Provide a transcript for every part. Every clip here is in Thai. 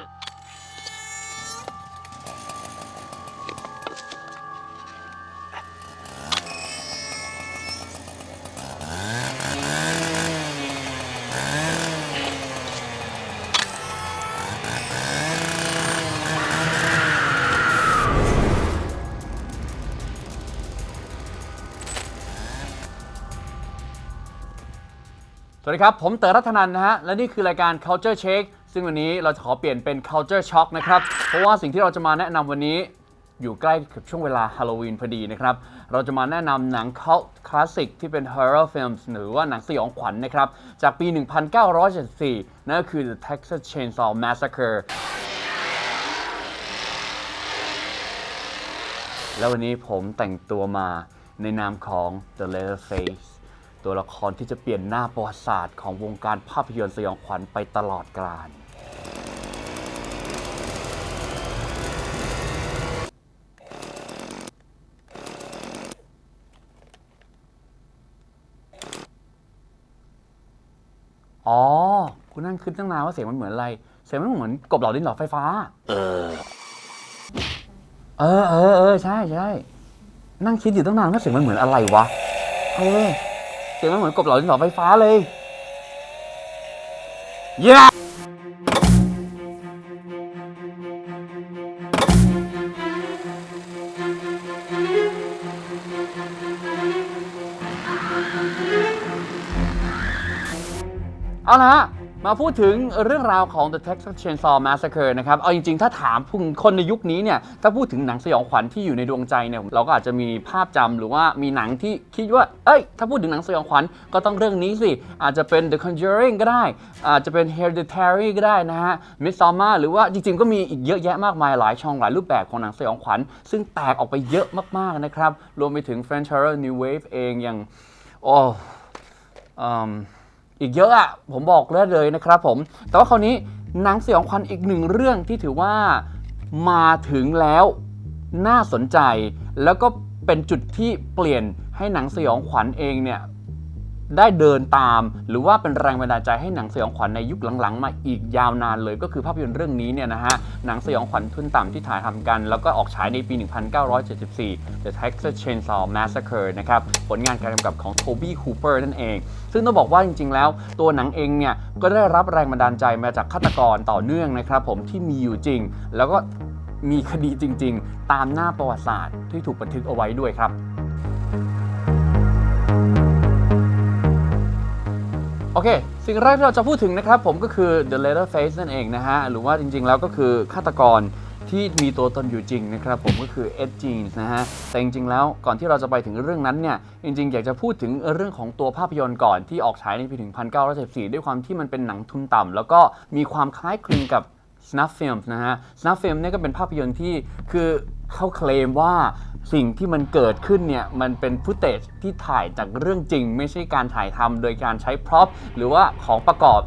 う。 สวัสดีครับ ผมเต๋อรัตนันนะฮะ และนี่คือรายการ Culture Check ซึ่งวันนี้เราจะขอเปลี่ยนเป็น Culture Shock นะครับ เพราะว่าสิ่งที่เราจะมาแนะนำวันนี้อยู่ใกล้กับช่วงเวลาฮาโลวีนพอดีนะครับ เราจะมาแนะนำหนัง cult คลาสสิกที่เป็น horror films หรือว่าหนังสยองขวัญนะครับ จากปี 1974 นั่นก็คือ The Texas Chainsaw Massacre แล้ววันนี้ผมแต่งตัวมาในนามของ The Leatherface ตัวละครที่จะเปลี่ยนหน้าประวัติศาสตร์ของวงการภาพยนตร์สยองขวัญไปตลอดกาลอ๋อ คุณนั่งคิดตั้งนานว่าเสียงมันเหมือนอะไร เสียงมันเหมือนกบเหล่าดินหลอดไฟฟ้า เออ เออเออเออใช่ใช่ นั่งคิดอยู่ตั้งนานว่าเสียงมันเหมือนอะไรวะ เออ เสียงมันเหมือนกบเหล่าดินหลอดไฟฟ้าเลยเย้ เอาละฮะ มาพูดถึงเรื่องราวของ The Texas Chainsaw Massacre นะครับ เอาจริงๆ ถ้าถามผู้คนในยุคนี้เนี่ย ถ้าพูดถึงหนังสยองขวัญที่อยู่ในดวงใจเนี่ย เราก็อาจจะมีภาพจำหรือว่ามีหนังที่คิดว่า เอ้ย ถ้าพูดถึงหนังสยองขวัญก็ต้องเรื่องนี้สิ อาจจะเป็น The Conjuring ก็ได้ อาจจะเป็น Hereditary ก็ได้นะฮะ Midsommar หรือว่าจริงๆ ก็มีอีกเยอะแยะมากมายหลายช่องหลายรูปแบบของหนังสยองขวัญ ซึ่งแตกออกไปเยอะมากๆนะครับ รวมไปถึง French Horror New Wave เองอย่าง โอ้ อีกเยอะอะผมบอกเลยเลยนะครับผม แต่ว่าคราวนี้หนังสยองขวัญอีกหนึ่งเรื่องที่ถือว่ามาถึงแล้วน่าสนใจ แล้วก็เป็นจุดที่เปลี่ยนให้หนังสยองขวัญเองเนี่ย ได้เดินตาม หรือว่าเป็นแรงบันดาลใจให้หนังสยองขวัญในยุคหลังๆ มาอีกยาวนานเลย ก็คือภาพยนตร์เรื่องนี้เนี่ยนะฮะหนังสยองขวัญทุนต่ำที่ถ่ายทำกัน แล้วก็ออกฉายในปี 1974 The Texas Chainsaw Massacre นะครับผลงานการกำกับของ Toby Hooper นั่นเอง ซึ่งต้องบอกว่าจริง ๆ แล้วตัวหนังเองเนี่ยก็ได้รับแรงบันดาลใจมาจากฆาตกรต่อเนื่องนะครับผมที่มีอยู่จริง แล้วก็มีคดีจริง ๆ ตามหน้าประวัติศาสตร์ที่ถูกบันทึกเอาไว้ด้วยครับ โอเค สิ่งแรกที่เราจะพูดถึงนะครับผมก็คือ The Leatherface นั่นเองนะฮะ หรือว่าจริงๆ แล้วก็คือฆาตกรที่มีตัวตนอยู่จริงนะครับผมก็คือ Ed Gein นะฮะ แต่จริงๆ แล้วก่อนที่เราจะไปถึงเรื่องนั้นเนี่ย จริงๆ อยากจะพูดถึงเรื่องของตัวภาพยนตร์ก่อนที่ออกฉายในปีถึง1974ด้วยความที่มันเป็นหนังทุนต่ำแล้วก็มีความคล้ายคลึงกับ snuff film นะฮะ snuff film เนี่ยก็เป็นภาพยนตร์ที่คือเขาเคลมว่า สิ่งที่มันเกิดขึ้นเนี่ย มันเป็นฟุตเตจที่ถ่ายจากเรื่องจริง ไม่ใช่การถ่ายทำโดยการใช้พร็อพหรือว่าของประกอบ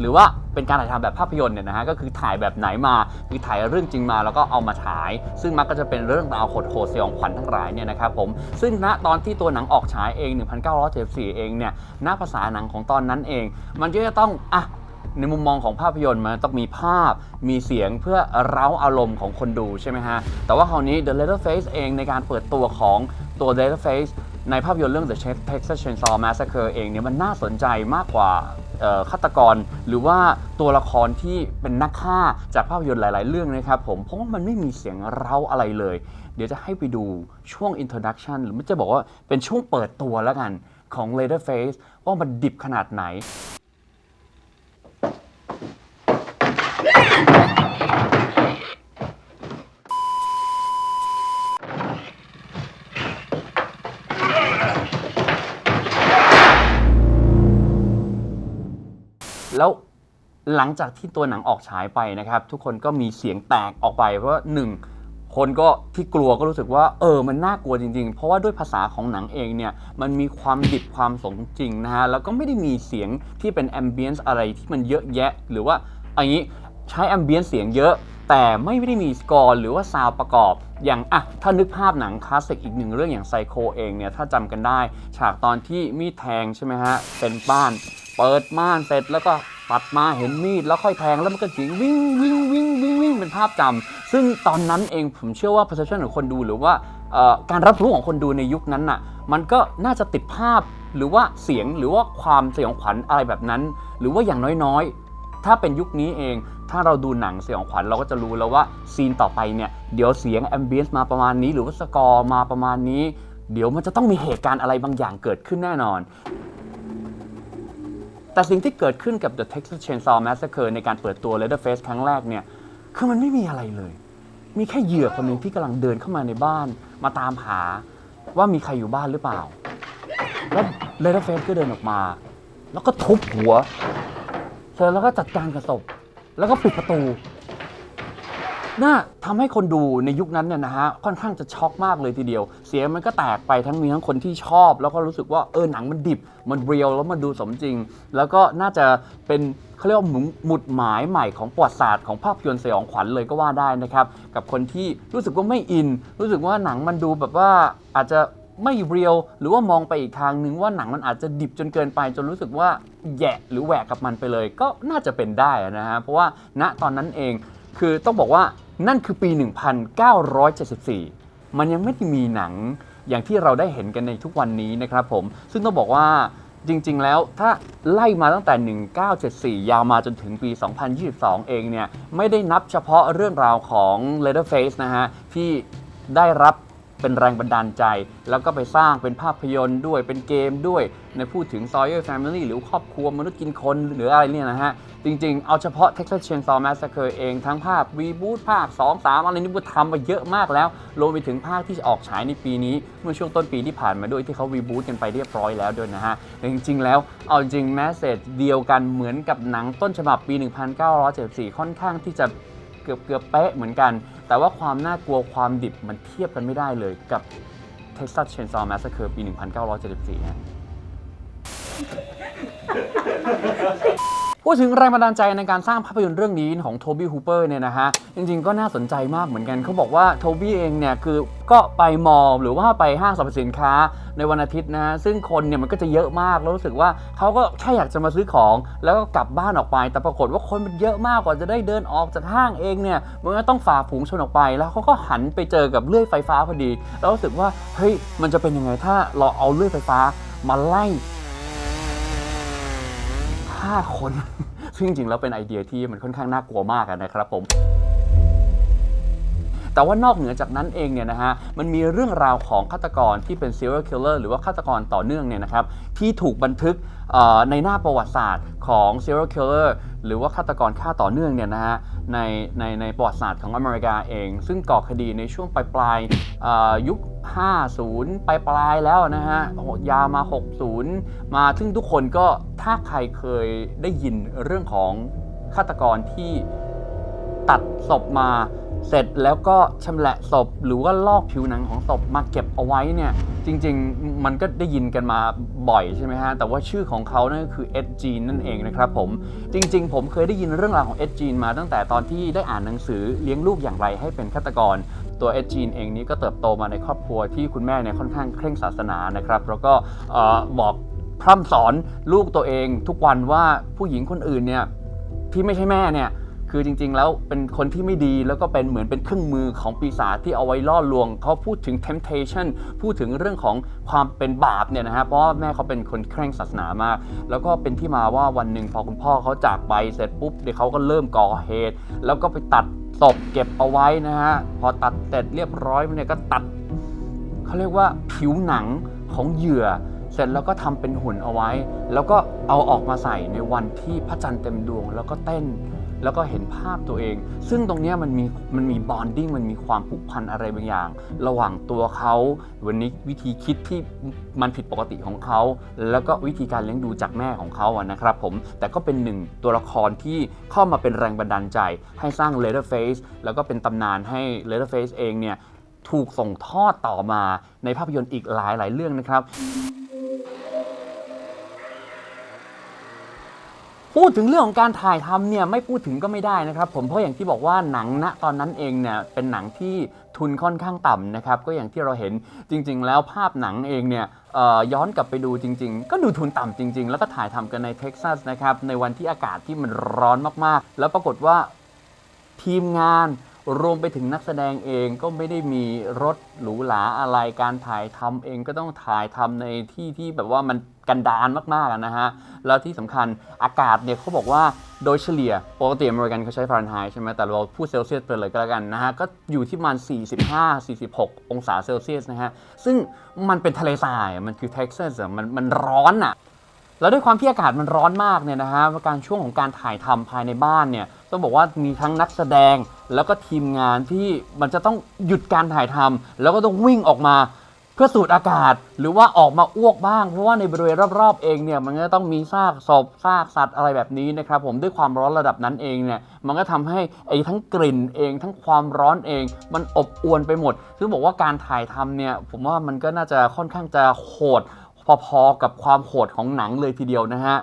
หรือว่าเป็นการถ่ายทำแบบภาพยนตร์เนี่ยนะฮะก็คือถ่ายแบบไหนมาคือถ่ายเรื่องจริงมาแล้วก็เอามาฉาย ซึ่งมักก็จะเป็นเรื่องราวโหดๆสยองขวัญทั้งหลายเนี่ยนะครับผมซึ่งณตอนที่ตัวหนังออกฉายเอง 1974 เองเนี่ยณภาษาหนังของตอนนั้นเอง มันก็จะต้องอะ ในมุมมองของภาพยนตร์มันต้องมีภาพมีเสียงเพื่อเร้าอารมณ์ของคนดูใช่ไหมฮะ แต่ว่าคราวนี้ The Leatherface เองในการเปิดตัวของตัว Leatherface ในภาพยนตร์เรื่อง The Texas Chainsaw Massacre เองเนี่ยมันน่าสนใจมากกว่าฆาตกร หรือว่าตัวละครที่เป็นนักฆ่าจากภาพยนตร์หลาย ๆ เรื่องนะครับผมเพราะว่ามันไม่มีเสียงเร้าอะไรเลย เดี๋ยวจะให้ไปดูช่วง introduction หรือไม่จะบอกว่าเป็นช่วงเปิดตัวแล้วกันของ Leatherface ว่ามันดิบขนาดไหน หลังจากที่ตัวหนังออกฉายไปนะครับ ทุกคนก็มีเสียงแตกออกไป เพราะหนึ่งคนก็ที่กลัวก็รู้สึกว่า เออมันน่ากลัวจริงๆ เพราะว่าด้วยภาษาของหนังเองเนี่ยมันมีความดิบความสมจริงนะฮะแล้วก็ไม่ได้มีเสียงที่เป็นแอมเบียนซ์อะไรที่มันเยอะแยะ หรือว่าอันนี้ใช้แอมเบียนซ์เสียงเยอะ แต่ไม่ได้มีสกอร์หรือว่าซาวด์ประกอบ อย่างอะถ้านึกภาพหนังคลาสสิกอีกหนึ่งเรื่องอย่างไซโคเองเนี่ยถ้าจำกันได้ ฉากตอนที่มีดแทงใช่ไหมฮะเป็นบ้าน เปิดม่านเสร็จแล้วก็ ตัดมาเห็นมีดแล้วค่อยแทงแล้วมันก็จิงวิ่งวิ่งวิ่งวิ่งวิ่งเป็นภาพจำซึ่งตอนนั้นเองผมเชื่อว่า perception ของคนดูหรือว่าการรับรู้ของคนดูในยุคนั้นน่ะมันก็น่าจะติดภาพหรือว่าเสียงหรือว่าความสยองขวัญอะไรแบบนั้น หรือว่าอย่างน้อยๆ ถ้าเป็นยุคนี้เอง ถ้าเราดูหนังสยองขวัญเราก็จะรู้แล้วว่าซีนต่อไปเนี่ยเดี๋ยวเสียงแอมเบียนซ์มาประมาณนี้ หรือว่าสกอร์มาประมาณนี้ เดี๋ยวมันจะต้องมีเหตุการณ์อะไรบางอย่างเกิดขึ้นแน่นอน แต่สิ่งที่เกิดขึ้นกับ The Texas Chainsaw Massacre ในการเปิดตัว Leatherface ครั้งแรกเนี่ย คือมันไม่มีอะไรเลย มีแค่เหยื่อคนหนึ่งที่กำลังเดินเข้ามาในบ้าน มาตามหาว่ามีใครอยู่บ้านหรือเปล่า แล้ว Leatherface ก็เดินออกมา แล้วก็ทุบหัว เสร็จแล้วก็จัดการกับศพ แล้วก็ปิดประตู น่าทำให้คนดูในยุคนั้นเนี่ยนะฮะค่อนข้างจะช็อกมากเลยทีเดียว เสียงมันก็แตกไปทั้งมีทั้งคนที่ชอบ แล้วก็รู้สึกว่าเออหนังมันดิบ มันเรียลแล้วมันดูสมจริง แล้วก็น่าจะเป็นเขาเรียกว่าหมุหมุดหมายใหม่ของประวัติศาสตร์ของภาพยนตร์สยองขวัญเลยก็ว่าได้นะครับกับคนที่รู้สึกว่าไม่อิน รู้สึกว่าหนังมันดูแบบว่าอาจจะไม่เรียลหรือว่ามองไปอีกทางหนึ่งว่าหนังมันอาจจะดิบจนเกินไป จนรู้สึกว่าแยะหรือแหวกกับมันไปเลย ก็น่าจะเป็นได้นะฮะเพราะว่าณตอนนั้นเองคือต้องบอกว่า นั่นคือปี 1974 มันยังไม่มีหนังอย่างที่เราได้เห็นกันในทุกวันนี้นะครับผม ซึ่งต้องบอกว่าจริง ๆ แล้วถ้าไล่มาตั้งแต่ 1974 ยาวมาจนถึงปี 2022 เองเนี่ย ไม่ได้นับเฉพาะเรื่องราวของ Leatherface นะฮะ ที่ได้รับ เป็นแรงบันดาลใจ แล้วก็ไปสร้างเป็นภาพยนตร์ด้วยเป็นเกมด้วย ในพูดถึง Sawyer Family หรือครอบครัวมนุษย์กินคนหรืออะไรเนี่ยนะฮะ จริงๆ เอาเฉพาะ Texas Chainsaw Massacre เองทั้งภาพ Reboot ภาค 2 3 อะไรนี่ก็ทำมาเยอะมากแล้ว รวมไปถึงภาคที่จะออกฉายในปีนี้ เมื่อช่วงต้นปีที่ผ่านมาด้วยที่เขา Reboot กันไปเรียบร้อยแล้วด้วยนะฮะจริงๆ แล้วเอาจริงแมสเซจเดียวกันเหมือนกับหนังต้นฉบับปี 1974 ค่อนข้างที่จะ เกือบเกือบเป๊ะเหมือนกัน แต่ว่าความน่ากลัวความดิบมันเทียบกันไม่ได้เลยกับ Texas Chainsaw Massacre ปี 1974นะ พูดถึงแรงบันดาลใจในการสร้างภาพยนตร์เรื่องนี้ของโทบี้ฮูเปอร์เนี่ยนะฮะ จริงๆก็น่าสนใจมากเหมือนกันเขาบอกว่าโทบี้เองเนี่ยคือก็ไปมอลหรือว่าไปห้างสรรพสินค้าในวันอาทิตย์นะฮะซึ่งคนเนี่ยมันก็จะเยอะมากแล้วรู้สึกว่าเขาก็แค่อยากจะมาซื้อของ แล้วก็กลับบ้านออกไป แต่ปรากฏว่าคนมันเยอะมากกว่าจะได้เดินออกจากห้างเองเนี่ยมันก็ต้องฝ่าฝูงชนออกไป แล้วเขาก็หันไปเจอกับเลื่อยไฟฟ้าพอดี แล้วรู้สึกว่าเฮ้ยมันจะเป็นยังไงถ้าเราเอาเลื่อยไฟฟ้ามาไล่ ฆ่าคน ซึ่งจริงๆแล้วเป็นไอเดียที่มันค่อนข้างน่ากลัวมากนะครับผมแต่ว่านอกเหนือจากนั้นเองเนี่ยนะฮะ มันมีเรื่องราวของฆาตกรที่เป็น serial killer หรือว่าฆาตกรต่อเนื่องเนี่ยนะครับ ที่ถูกบันทึกในหน้าประวัติศาสตร์ของ serial killer หรือว่าฆาตกรฆ่าต่อเนื่องเนี่ยนะฮะในในในประวัติศาสตร์ของอเมริกาเอง ซึ่งก่อคดีในช่วงปลายปลายยุค 50 ปลายปลายแล้วนะฮะยาวมา 60 มาซึ่งทุกคนก็ถ้าใครเคยได้ยินเรื่องของฆาตกรที่ตัดศพมา เสร็จแล้วก็ชำแหละศพหรือว่าลอกผิวหนังของศพมาเก็บเอาไว้เนี่ยจริงๆมันก็ได้ยินกันมาบ่อยใช่ไหมฮะ แต่ว่าชื่อของเขานั่นก็คือเอ็ดจีนนั่นเองนะครับผม จริงๆ ผมเคยได้ยินเรื่องราวของเอ็ดจีนมาตั้งแต่ตอนที่ได้อ่านหนังสือเลี้ยงลูกอย่างไรให้เป็นฆาตกร ตัวเอ็ดจีนเองนี้ก็เติบโตมาในครอบครัวที่คุณแม่เนี่ยค่อนข้างเคร่งศาสนานะครับแล้วก็บอกพร่ำสอนลูกตัวเองทุกวันว่าผู้หญิงคนอื่นเนี่ยที่ไม่ใช่แม่เนี่ย คือจริง ๆ แล้วเป็นคนที่ไม่ดีแล้วก็เป็นเหมือนเป็นเครื่องมือของปีศาจที่เอาไว้ล่อลวง เขาพูดถึง temptation พูดถึงเรื่องของความเป็นบาปเนี่ยนะฮะเพราะว่าแม่เขาเป็นคนเคร่งศาสนามาก แล้วก็เป็นที่มาว่าวันหนึ่งพอคุณพ่อเขาจากไปเสร็จปุ๊บเดี๋ยวเขาก็เริ่มก่อเหตุ แล้วก็ไปตัดศพเก็บเอาไว้นะฮะพอตัดเสร็จเรียบร้อยเนี่ยก็ตัดเขาเรียกว่าผิวหนังของเหยื่อเสร็จแล้วก็ทำเป็นหุ่นเอาไว้ แล้วก็เอาออกมาใส่ในวันที่พระจันทร์เต็มดวง แล้วก็เต้น แล้วก็เห็นภาพตัวเอง ซึ่งตรงนี้มันมีมันมีบอนดิ้งมันมีความผูกพันอะไรบางอย่าง ระหว่างตัวเขาวันนี้วิธีคิดที่มันผิดปกติของเขา แล้วก็วิธีการเลี้ยงดูจากแม่ของเขาอะนะครับผมแต่ก็เป็นหนึ่งตัวละครที่เข้ามาเป็นแรงบันดาลใจ ให้สร้าง Leatherface แล้วก็เป็นตำนานให้ Leatherface เองเนี่ยถูกส่งทอดต่อมาในภาพยนตร์อีกหลายหลายๆเรื่องนะครับ พูดถึงเรื่องของการถ่ายทำเนี่ยไม่พูดถึงก็ไม่ได้นะครับ ผมเพราะอย่างที่บอกว่าหนังณตอนนั้นเองเนี่ยเป็นหนังที่ทุนค่อนข้างต่ำนะครับก็อย่างที่เราเห็นจริง ๆ แล้วภาพหนังเองเนี่ยย้อนกลับไปดูจริง ๆ ก็ดูทุนต่ำจริง ๆ แล้วก็ถ่ายทำกันในเท็กซัสนะครับในวันที่อากาศที่มันร้อนมากๆ แล้วปรากฏว่าทีมงานรวมไปถึงนักแสดงเองก็ไม่ได้มีรถหรูหราอะไรการถ่ายทำเองก็ต้องถ่ายทำในที่ที่แบบว่ามัน กันดานมากๆนะฮะ แล้วที่สำคัญอากาศเนี่ยเขาบอกว่าโดยเฉลี่ยปกติอเมริกันเขาใช้ฟาเรนไฮต์ใช่ไหมแต่เราพูดเซลเซียสไปเลยก็แล้วกันนะฮะ ก็อยู่ที่ประมาณ 45-46 องศาเซลเซียสนะฮะ ซึ่งมันเป็นทะเลทรายมันคือเท็กซัสอะมันมันร้อนอะแล้วด้วยความที่อากาศมันร้อนมากเนี่ยนะฮะการช่วงของการถ่ายทำภายในบ้านเนี่ยต้องบอกว่ามีทั้งนักแสดงแล้วก็ทีมงานที่มันจะต้องหยุดการถ่ายทำแล้วก็ต้องวิ่งออกมา เพื่อสูดอากาศหรือว่าออกมาอ้วกบ้าง เพราะว่าในบริเวณรอบๆเองเนี่ยมันก็ต้องมีซากศพซากสัตว์อะไรแบบนี้นะครับผมด้วยความร้อนระดับนั้นเองเนี่ยมันก็ทำให้ไอ้ทั้งกลิ่นเอง ทั้งความร้อนเอง มันอบอวนไปหมดซึ่งบอกว่าการถ่ายทำเนี่ยผมว่ามันก็น่าจะค่อนข้างจะโหดพอๆกับความโหดของหนังเลยทีเดียวนะฮะ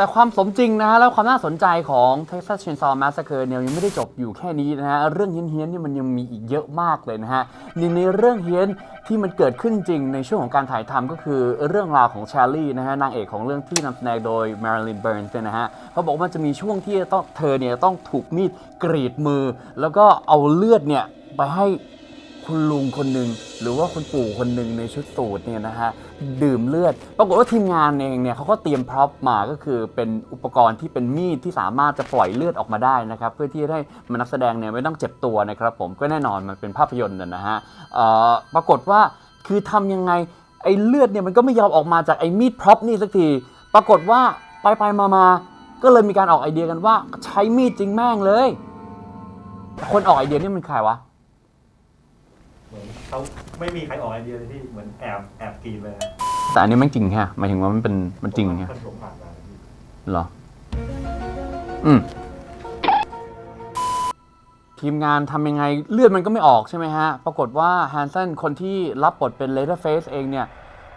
แต่ความสมจริงนะฮะ แล้วความน่าสนใจของ Texas Chainsaw Massacre เนี่ยยังไม่ได้จบอยู่แค่นี้นะฮะ เรื่องเฮี้ยนๆนี่มันยังมีอีกเยอะมากเลยนะฮะหนึ่งในเรื่องเฮี้ยนที่มันเกิดขึ้นจริงในช่วงของการถ่ายทำก็คือเรื่องราวของชาลีนะฮะ นางเอกของเรื่องที่นำแสดงโดย Marilyn Burns เนี่ยนะฮะเขาบอกว่ามันจะมีช่วงที่ต้องเธอเนี่ยต้องถูกมีดกรีดมือ แล้วก็เอาเลือดเนี่ยไปให้ คุณลุงคนหนึ่งหรือว่าคุณปู่คนหนึ่งในชุดสูทเนี่ยนะฮะดื่มเลือด ปรากฏว่าทีมงานเองเนี่ยเขาก็เตรียมพร็อพมาก็คือเป็นอุปกรณ์ที่เป็นมีดที่สามารถจะปล่อยเลือดออกมาได้นะครับเพื่อที่จะให้มันนักแสดงเนี่ยไม่ต้องเจ็บตัวนะครับผมก็แน่นอนมันเป็นภาพยนตร์นะฮะปรากฏว่าคือทำยังไงไอ้เลือดเนี่ยมันก็ไม่ยอมออกมาจากไอ้มีดพร็อพนี่สักที ปรากฏว่าไปไปมามาก็เลยมีการออกไอเดียกันว่าใช้มีดจริงแม่งเลย คนออกไอเดียนี่มันใครวะ เหมือนเขาไม่มีใครออกไอเดียเลยที่เหมือนแอบแอบกรีดเลยนะแต่อันนี้มันจริงแฮะหมายถึงว่ามันเป็นมันจริงแฮะมันหลงผ่านมาพี่เหรอ อืมทีมงานทำยังไงเลือดมันก็ไม่ออกใช่ไหมฮะ ปรากฏว่าแฮนเซนคนที่รับบทเป็นเลเ e อร์เฟสเองเนี่ย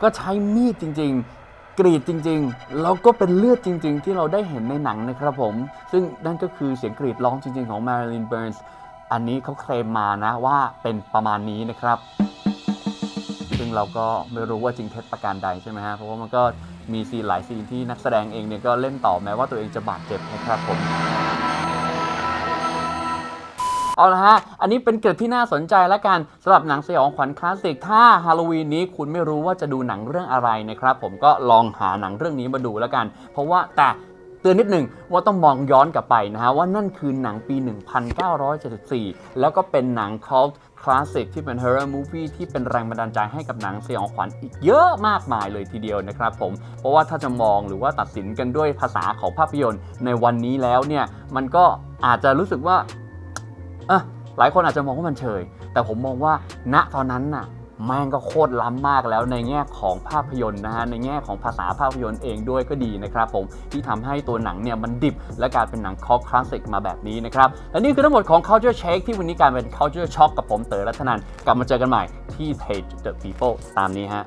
ก็ใช้มีดจริง ๆ กรีดจริง ๆ แล้วก็เป็นเลือดจริง ๆ ที่เราได้เห็นในหนังนะครับผม ซึ่งนั่นก็คือเสียงกรีดร้องจริง ๆ ของ Marilyn Burns อันนี้เขาเคลมมานะว่าเป็นประมาณนี้นะครับ ซึ่งเราก็ไม่รู้ว่าจริงเท็จประการใดใช่ไหมฮะ เพราะว่ามันก็มีซีนหลายซีนที่นักแสดงเองเนี่ยก็เล่นต่อแม้ว่าตัวเองจะบาดเจ็บนะครับผม เอาละฮะ อันนี้เป็นเกร็ดที่น่าสนใจและกันสำหรับหนังสยองขวัญคลาสสิก ถ้าฮาโลวีนนี้คุณไม่รู้ว่าจะดูหนังเรื่องอะไรนะครับ ผมก็ลองหาหนังเรื่องนี้มาดูแล้วกัน เพราะว่าแต่ เตือนนิดหนึ่งว่าต้องมองย้อนกลับไปนะฮะว่านั่นคือหนังปี 1974 แล้วก็เป็นหนัง cult คลาสสิกที่เป็น horror movie ที่เป็นแรงบันดาลใจให้กับหนังสยองขวัญอีกเยอะมากมายเลยทีเดียวนะครับผม เพราะว่าถ้าจะมองหรือว่าตัดสินกันด้วยภาษาของภาพยนตร์ในวันนี้แล้วเนี่ย มันก็อาจจะรู้สึกว่าอะหลายคนอาจจะมองว่ามันเฉย แต่ผมมองว่าณตอนนั้นน่ะ แม่งก็โคตรล้ำมากแล้วในแง่ของภาพยนตร์นะฮะในแง่ของภาษาภาพยนตร์เองด้วยก็ดีนะครับผมที่ทำให้ตัวหนังเนี่ยมันดิบ และกลายเป็นหนังคอคลาสสิกมาแบบนี้นะครับและนี่คือทั้งหมดของ Culture check ที่วันนี้การเป็น Culture Shock กับผมเต๋อรัตนันกลับมาเจอกันใหม่ที่ Page The People ตามนี้ฮะ